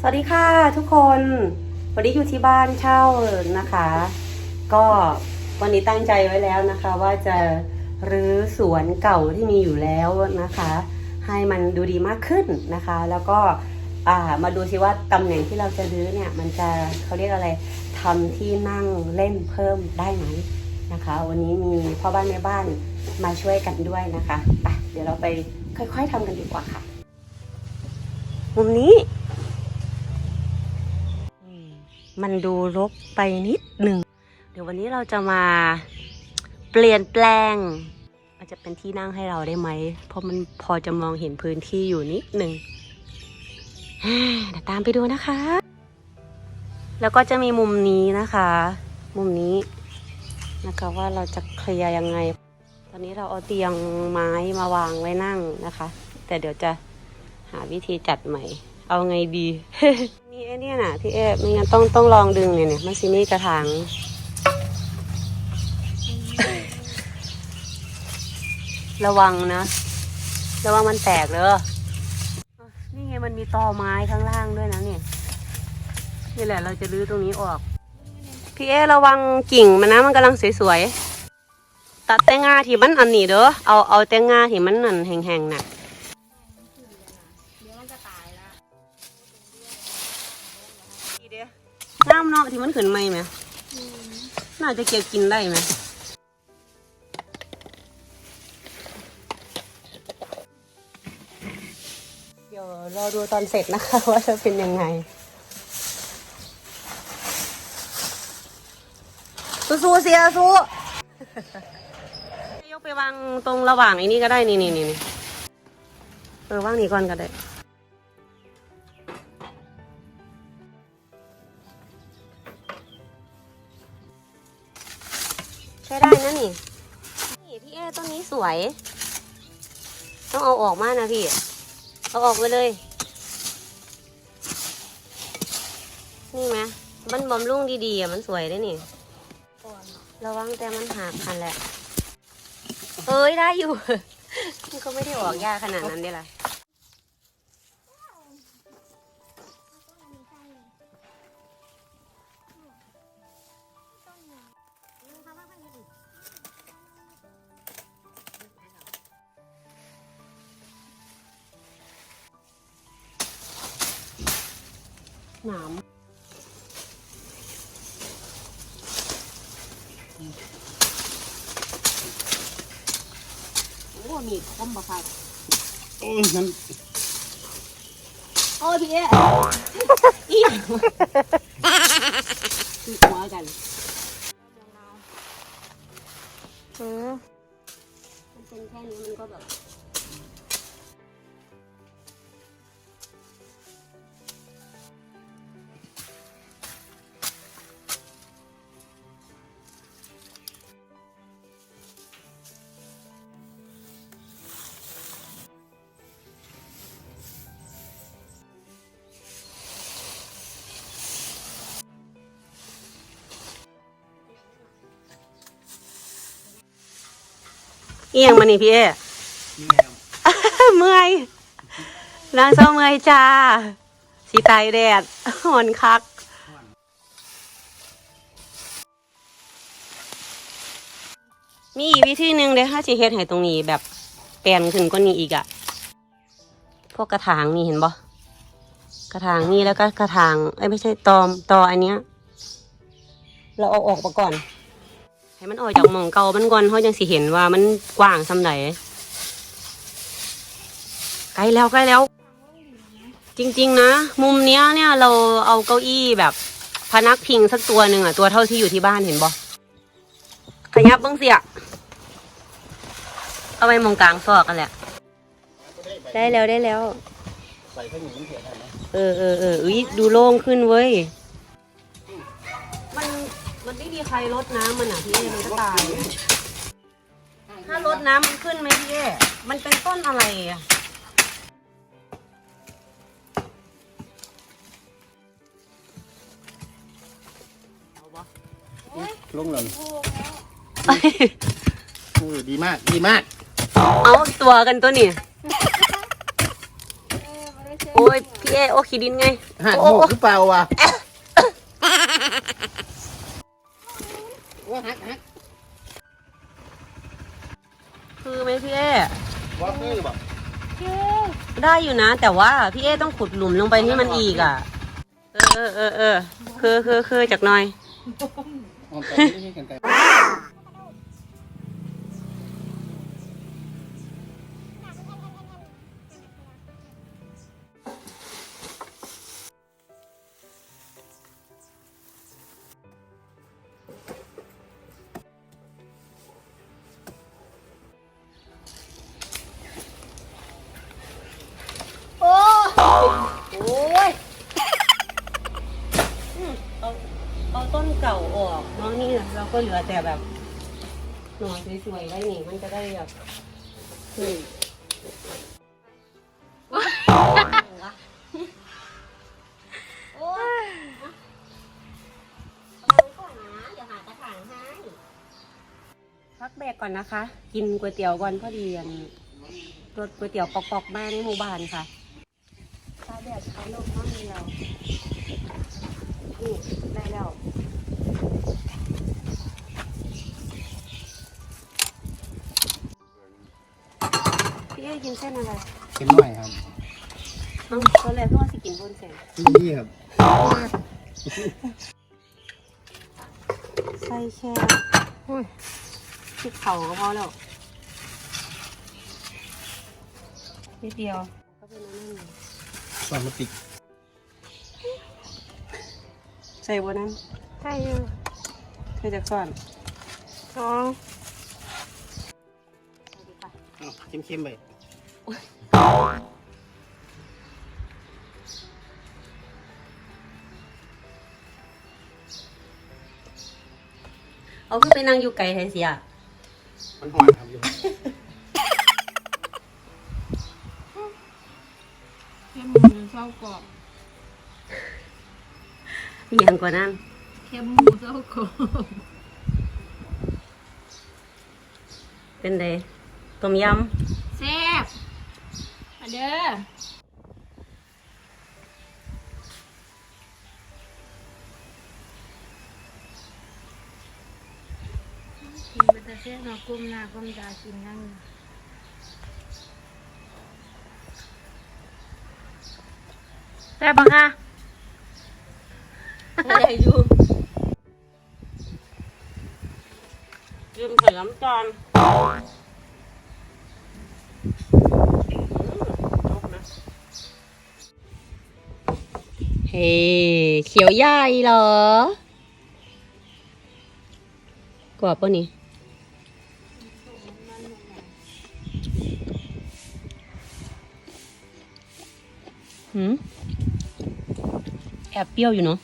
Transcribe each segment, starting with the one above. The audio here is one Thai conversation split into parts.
สวัสดีค่ะทุกคน วันนี้อยู่ที่บ้านเช่านะคะ ก็วันนี้ตั้งใจไว้แล้วนะคะ ว่าจะรื้อสวนเก่าที่มีอยู่แล้วนะคะ ให้มันดูดีมากขึ้นนะคะ แล้วก็ามาดูซิว่าตำแหน่งที่เราจะรื้อเนี่ย มันจะเขาเรียกอะไรทำที่นั่งเล่นเพิ่มได้ไหมนะคะ วันนี้มีพ่อบ้านแม่บ้านมาช่วยกันด้วยนะคะไปเดี๋ยวเราไปค่อย ๆทำกันดีกว่าค่ะมุมนี้ มันดูรกไปนิดหนึ่ง เดี๋ยววันนี้เราจะมาเปลี่ยนแปลง มันจะเป็นที่นั่งให้เราได้ไหม เพราะมันพอจะมองเห็นพื้นที่อยู่นิดหนึ่งเดี๋ยวตามไปดูนะคะ แล้วก็จะมีมุมนี้นะคะ มุมนี้นะคะว่าเราจะเคลียร์ยังไง ตอนนี้เราเอาเตียงไม้มาวางไว้นั่งนะคะ แต่เดี๋ยวจะหาวิธีจัดใหม่ เอาไงดี นี่ไอเนี่ยน่ะพี่เอฟไม่งั้นต้องต้องลองดึงเนี่ยเนี่ยมันซิมีกระถางระวังนะ ระวังมันแตกเลยนี่ไงมันมีตอไม้ข้างล่างด้วยนะเนี่ยนี่แหละเราจะรื้อตรงนี้ออก พี่เอระวังกิ่งมันนะมันกำลังสวยๆตัดแต่งาที่มันอันนี้เด้อเอาเอาแต่งาที่มันนั่นแห้งๆน่ะ น้ำเนาะที่มันขึ้นไหมไหมน่าจะเก็บกินได้ไหมเดี๋ยวรอดูตอนเสร็จนะคะ ว่าจะเป็นยังไงสู้ๆเสียสู้ยกไปวางตรงระหว่างไอ้นี่ก็ได้นี่นี่นี่นี่เออวางนี่ก่อนก็ได้ สวย ต้องเอาออกมานะพี่ เอาออกไปเลย นี่ไหมมันบำรุงดีๆอะมันสวยได้นี่ระวังแต่มันหักคันแหละ เอ้ยได้อยู่ มันก็ไม่ได้ออกยากขนาดนั้นได้ละ โอ้ยฉันโอ้ยพี่เอ๊ะอีหยังวะคือหัวกันเออมันเป็นแค่นี้มันก็แบบ อียงมานี่พี่เอ๊ะนี่ครับเมื่อยนางเศร้าเมื่อยจ้าสีตายแดดหอนคักมีอีกวิธีหนึ่งเด้ถ้าสิเฮ็ดให้ตรงนี้แบบแปลนขึ้นกว่านี้อีกอะพวกกระถางนี่เห็นบ่กระถางนี่แล้วก็กระถางเอ้ยไม่ใช่ตอมตออันเนี้ย เราเอาออกมาก่อน ให้มันออกจากหมองเก่ามันก่อนเขาจังสิเห็นว่ามันกว้างสำไหนใกล้แล้วใกล้แล้ว จริง ๆ นะ มุมเนี้ยเนี่ยเราเอาเก้าอี้แบบพนักพิงสักตัวหนึ่งอะตัวเท่าที่อยู่ที่บ้านเห็นบ่ขยับเบ้างเสียเอาไว้มองกลางซอกกันแหละ ได้แล้วได้แล้วใส่ข้าวเหนียวมันเสียได้ไหมเออเออเอออุ้ยดูโล่งขึ้นเว้ยมัน มันไม่มีใครลดน้ำมันอะพี่เอมันก็ตายอะถ้าลดน้ำมันขึ้นไหมพี่เอมันเป็นต้นอะไรอะลงเลยโอ้ยดีมาก ดีมาก เอาตัวกันตัวนี่เออโอ้ยพี่เอโอ้ขี้ดินไงหักโอ้หมกหรือเปล่าวะ ได้อยู่นะ แต่ว่าพี่เอต้องขุดหลุมลงไปให้มันอีกอะ เออเออเออเออคือคือคือจากหน่อยออแต่ไม่ใช่กันไก่โก็เหลือแต่แบบหน่อสวยๆไว้นี่มันจะได้แบบอืมโอ้ยเอาก่อนนะเดี๋ยวหากระถางให้พักเบรกก่อนนะคะ กินก๋วยเตี๋ยวก่อนพอดีอันรถก๋วยเตี๋ยวปอกๆมาในหมู่บ้านค่ะตาแดดเขาลงห้องเดียวนี่ได้แล้ว เอ้กินเส้นอะไรกินหน่อยครับเอ้าตอนแรกก็ว่าสิกินบนเส้นนี่ครับใส่แค่อุ้ยพริกเผาก็พอแล้วนิดเดียว ก็เป็นอันนั่นเลยสอนมาติกใส่บนนั้นใช่อยู่เธอจะก่อนสองใส่ดีกว่าอ้าวเค็มๆไป เอาขึ้นไปนั่งอยู่ไกลแทนเสียมันหอมครับอยู่เค็มหมูเส้ากรอบมีอย่างกว่านั้นเค็มหมูเส้ากรอบเป็นไดต้มยแซ่บมาเด้อ แต่เส้นเนาะก้มหน้าก้มตากินนั่งแซ่บปะคะำอะไรอยู่ยืมใส่น้ำจานเฮ้เขียวใหญ่เหรอกรอบปะนี่ แอบเปรี้ยวอยู่เนาะ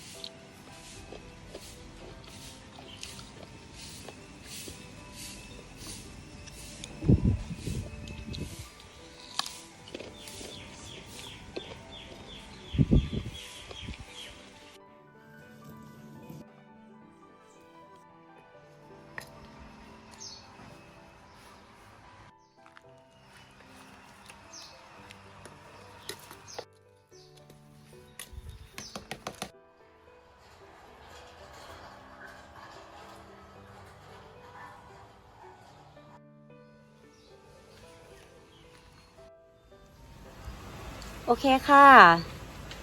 โอเคค่ะ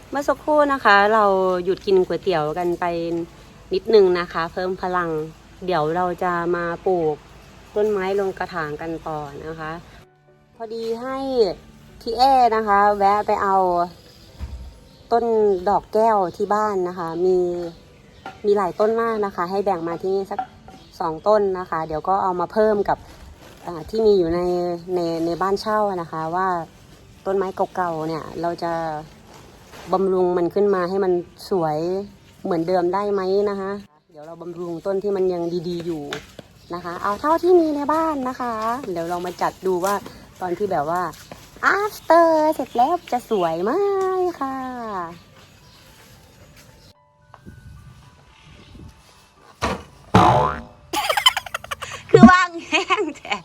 เมื่อสักครู่นะคะ เราหยุดกินก๋วยเตี๋ยวกันไปนิดนึงนะคะ เพิ่มพลัง เดี๋ยวเราจะมาปลูกต้นไม้ลงกระถางกันต่อนะคะ พอดีให้พี่แอนะคะ แวะไปเอาต้นดอกแก้วที่บ้านนะคะ มีมีหลายต้นมากนะคะ ให้แบ่งมาที่นี่สักสองต้นนะคะ เดี๋ยวก็เอามาเพิ่มกับที่มีอยู่ในในในบ้านเช่านะคะว่า ต้นไม้เก่าๆเนี่ย เราจะบำรุงมันขึ้นมาให้มันสวยเหมือนเดิมได้ไหมนะคะ เดี๋ยวเราบำรุงต้นที่มันยังดีๆอยู่นะคะ เอาเท่าที่มีในบ้านนะคะ เดี๋ยวเรามาจัดดูว่าตอนที่แบบว่า after เสร็จแล้วจะสวยไหมค่ะคือว่างแห้งแท้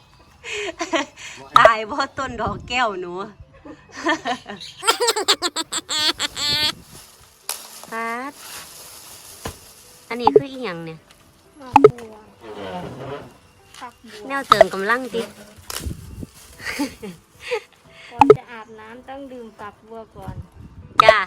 ตายเพราะต้นดอกแก้วหนู พาดอันนี้คืออีหยังเนี่ยผักบัวผักบัวแนวเติมกำลังติก่อนจะอาบน้ำต้องดื่มฝักบัวก่อน จ้า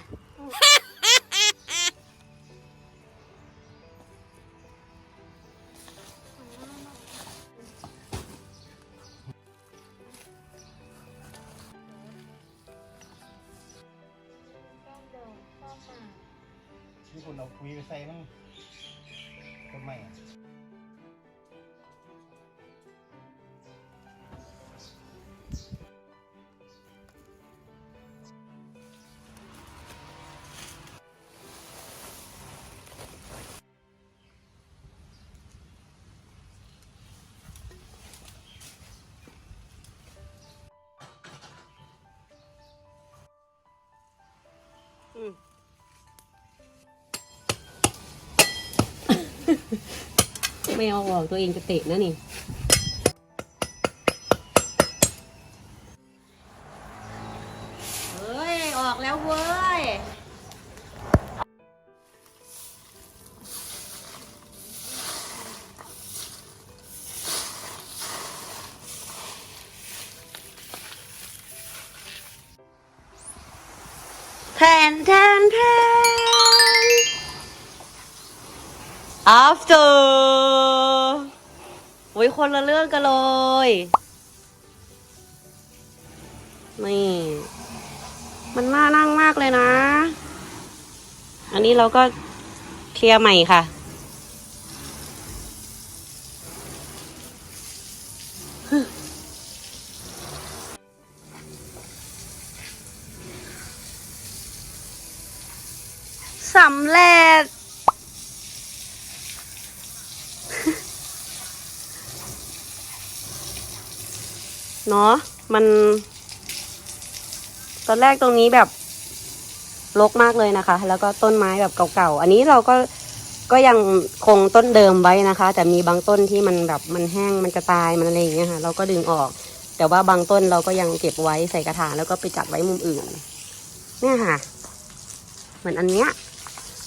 ไม่เอาออกตัวเองจะเตะนะนี่เฮ้ย ออกแล้วเว้ย แทนแทนแทน after โอ้ยคนละเรื่องกันเลย นี่ มันน่านั่งมากเลยนะ อันนี้เราก็เคลียร์ใหม่ค่ะส เนาะมัน ตอนแรกตรงนี้แบบรกมากเลยนะคะ แล้วก็ต้นไม้แบบเก่าๆ อันนี้เราก็ก็ยังคงต้นเดิมไว้นะคะ แต่มีบางต้นที่มันแบบมันแห้งมันจะตายมันอะไรอย่างเงี้ยค่ะ เราก็ดึงออก แต่ว่าบางต้นเราก็ยังเก็บไว้ใส่กระถางแล้วก็ไปจัดไว้มุมอื่น เนี่ยค่ะ เหมือนอันเนี้ย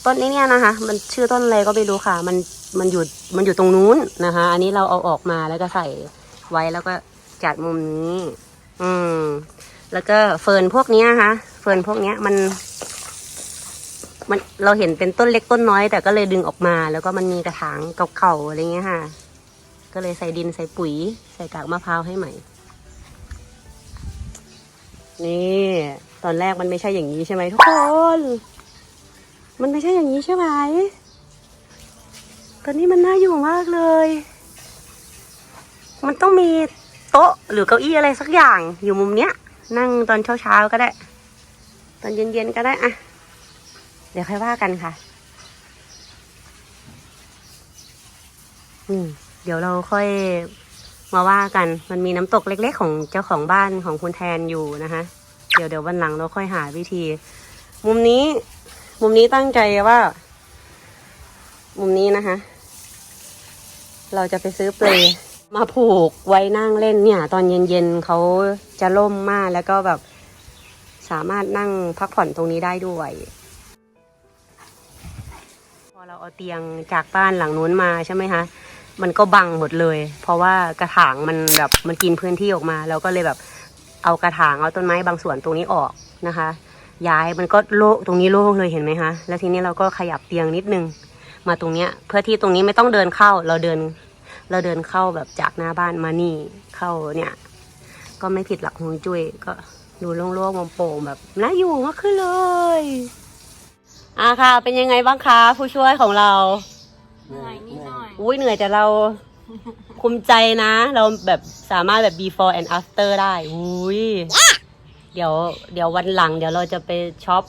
ต้นนี้เนี่ยนะคะ มันชื่อต้นอะไรก็ไม่รู้ค่ะ มันมันอยู่มันอยู่ตรงนู้นนะคะ อันนี้เราเอาออกมาแล้วก็ใส่ไว้แล้วก็ จัดมุมนี้ อืม แล้วก็เฟิร์นพวกนี้นะคะ เฟิร์นพวกนี้มัน มันเราเห็นเป็นต้นเล็กต้นน้อย แต่ก็เลยดึงออกมา แล้วก็มันมีกระถางเก่าๆอะไรเงี้ยค่ะ ก็เลยใส่ดินใส่ปุ๋ย ใส่กากมะพร้าวให้ใหม่ นี่ ตอนแรกมันไม่ใช่อย่างนี้ใช่ไหมทุกคน มันไม่ใช่อย่างนี้ใช่ไหมตอนนี้มันน่าอยู่มากเลย มันต้องมี โต๊ะหรือเก้าอี้อะไรสักอย่างอยู่มุมเนี้ย นั่งตอนเช้าๆก็ได้ ตอนเย็นๆก็ได้อะเดี๋ยวค่อยว่ากันค่ะอืมเดี๋ยวเราค่อยมาว่ากัน มันมีน้ำตกเล็ก ๆ ของเจ้าของบ้านของคุณแทนอยู่นะคะ เดี๋ยวเดี๋ยววันหลังเราค่อยหาวิธี มุมนี้ มุมนี้ตั้งใจว่า มุมนี้นะคะ เราจะไปซื้อเปล มาผูกไว้นั่งเล่นเนี่ย ตอนเย็นๆเขาจะล่มมากแล้วก็แบบสามารถนั่งพักผ่อนตรงนี้ได้ด้วย พอเราเอาเตียงจากบ้านหลังนู้นมาใช่ไหมคะมันก็บังหมดเลย เพราะว่ากระถางมันแบบมันกินพื้นที่ออกมา เราก็เลยแบบเอากระถางเอาต้นไม้บางส่วนตรงนี้ออกนะคะ ย้ายมันก็โล่งตรงนี้โล่งเลยเห็นไหมคะแล้วทีนี้เราก็ขยับเตียงนิดนึง มาตรงเนี้ยเพื่อที่ตรงนี้ไม่ต้องเดินเข้าเราเดิน เราเดินเข้าแบบจากหน้าบ้านมานี่เข้าเนี่ย ก็ไม่ผิดหลักฮวงจุ้ยก็ดูโล่งๆโปร่งๆแบบน่าอยู่มากขึ้นเลยอะค่ะ เป็นยังไงบ้างคะผู้ช่วยของเราเหนื่อยนิดหน่อยอุ้ยเหนื่อยแต่เราภูมิใจนะ เราแบบสามารถแบบ before and after ได้อุ้ยเดี๋ยว เดี๋ยววันหลัง เดี๋ยวเราจะไปช็อป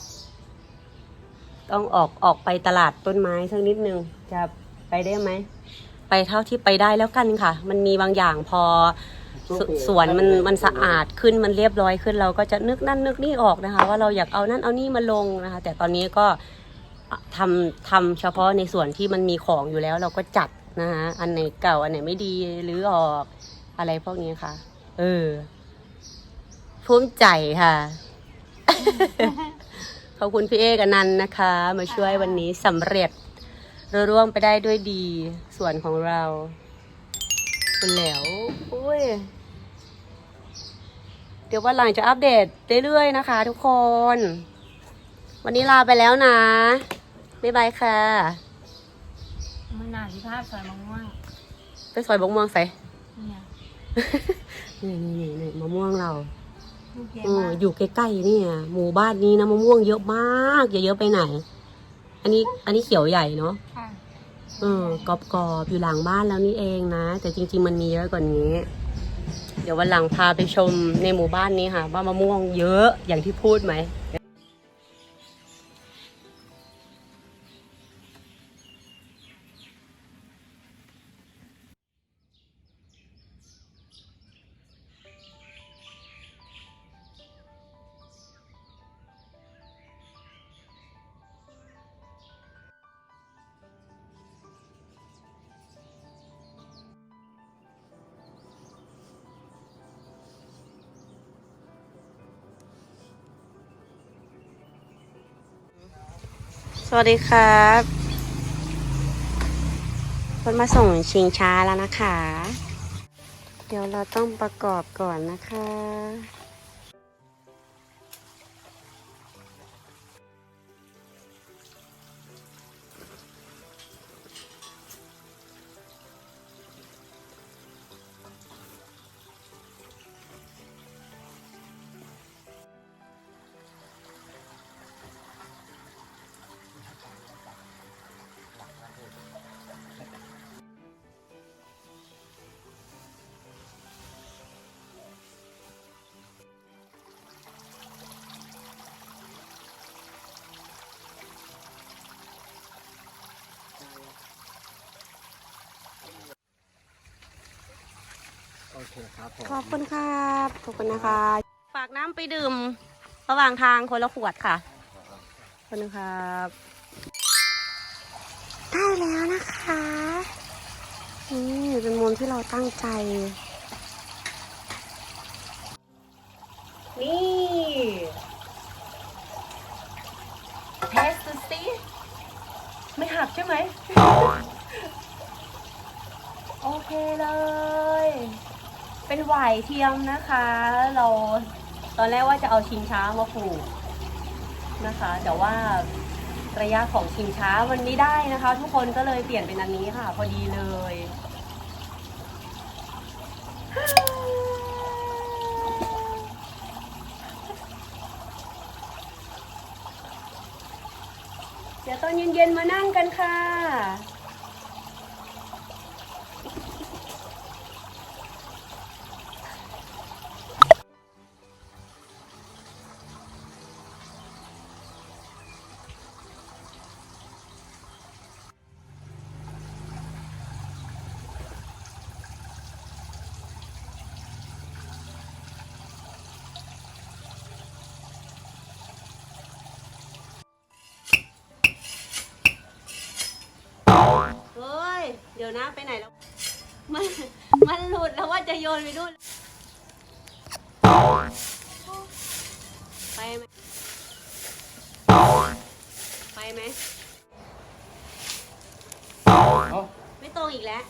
ต้องออกออกไปตลาดต้นไม้สักนิดนึงจะไปได้ไหม ไปเท่าที่ไปได้แล้วกันค่ะ มันมีบางอย่างพอสสวนมันมันสะอาดขึ้นมันเรียบร้อยขึ้น เราก็จะนึกนั่นนึกนี่ออกนะคะ ว่าเราอยากเอานั่นเอานี่มาลงนะคะ แต่ตอนนี้ก็ทำทำเฉพาะในส่วนที่มันมีของอยู่แล้ว เราก็จัดนะคะอันไหนเก่าอันไหนไม่ดีหรือออกอะไรพวกนี้ค่ะ เออภูมิใจค่ะขอบคุณพี่เอกับนันนะคะ มาช่วยวันนี้สำเร็จ เราร่วงไปได้ด้วยดีส่วนของเราคุณแล้วอุ้ยเดี๋ยววันหลังจะอัปเดตเรื่อยๆนะคะ ทุกคน วันนี้ลาไปแล้วนะบ๊ายบายค่ะมันหนาที่ภาพสวยมะม่วงไปซอยบกม่วงใส่เนี่ยนี่นี่นี่นี่มะม่วงเราลูกใหญ่เออมาก อยู่ใกล้ๆเนี่ยหมู่บ้านนี้นะมะม่วงเยอะมากอย่าเยอะไปไหน อันนี้อันนี้เขียวใหญ่เนาะค่ะเออกรอบๆอยู่หลังบ้านแล้วนี่เองนะ แต่จริง ๆ มันมีเยอะกว่านี้ เดี๋ยววันหลังพาไปชมในหมู่บ้านนี้ค่ะ ว่ามะม่วงเยอะอย่างที่พูดไหม วัสดีครับคนมาส่งชิงช้าแล้วนะคะ เดี๋ยวเราต้องประกอบก่อนนะคะ เคครับผมขอบคุณครับ ขอบคุณนะคะ ฝากน้ำไปดื่ม ระหว่างทางคนละขวดค่ะ ขอบคุณครับ ได้แล้วนะคะ นี่เป็นมุมที่เราตั้งใจ นี่เทสดูสิไม่หักใช่ไหม โอเคเลย เป็นหวายเทียมนะคะ เราตอนแรกว่าจะเอาชิงช้ามาผูกนะคะ แต่ว่าระยะของชิงช้ามันไม่ได้นะคะ ทุกคนก็เลยเปลี่ยนเป็นอันนี้ค่ะ พอดีเลย เดี๋ยวตอนเย็นๆมานั่งกันค่ะ ดี๋ยวนะไปไหนแล้ว มันมันหลุดแล้วว่าจะโยนไปนู่นไปไหมไปไหมเอ้าไม่ตรงอีกแล้ว